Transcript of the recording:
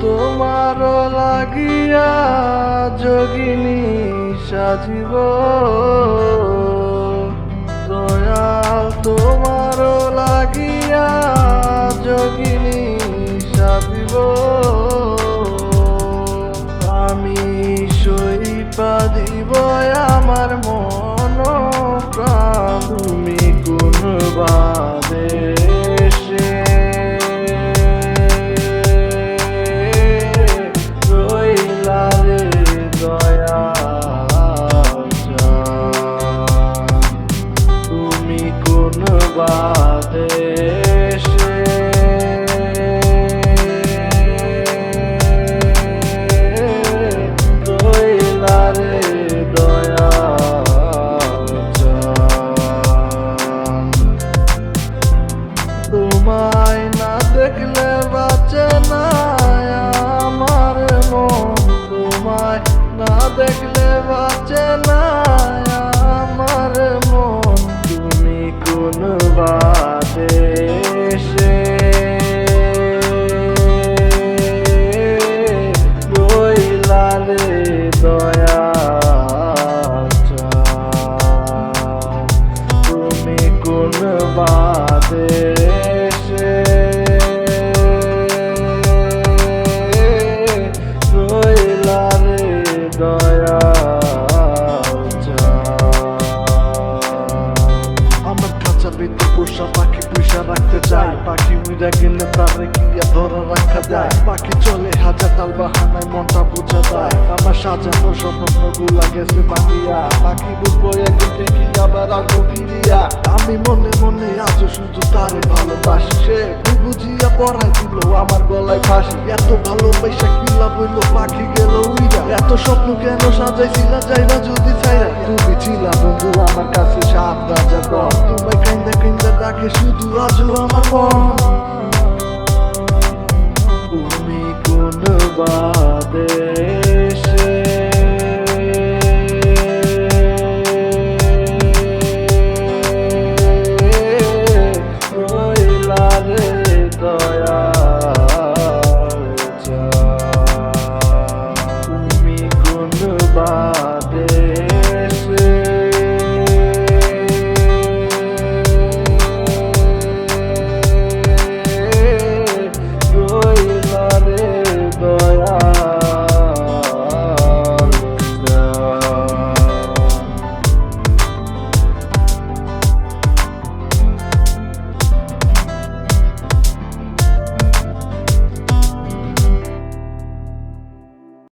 তোমার লাগিয়া যোগিনী সাজিব দয়াল তোমার লাগিয়া যোগিনী সাজিব চাই পাখি উইরা গেলে তারে গিয়া ধরা রাখা যায় পাখি চলে হাজার তাল বাহানায় মনটা বোঝা যায়। আমার সাজানো স্বপ্নগুলা গেছে পাখিয়া পাখি বুঝব একদিন দেখি আবার আসব ফিরিয়া। আমি মনে মনে আজও শুধু তারে ভালোবাসি। সে বুঝিয়া পড়াই দিল আমার গলায় ফাঁসি। এত ভালোবাসা কিলা বইল পাখি গেল উইরা। এত স্বপ্ন কেন সাজাইছিলা? যাইবা যদি চাইরা তুমি ছিলা বন্ধু আমার কাছে সাত বাদে।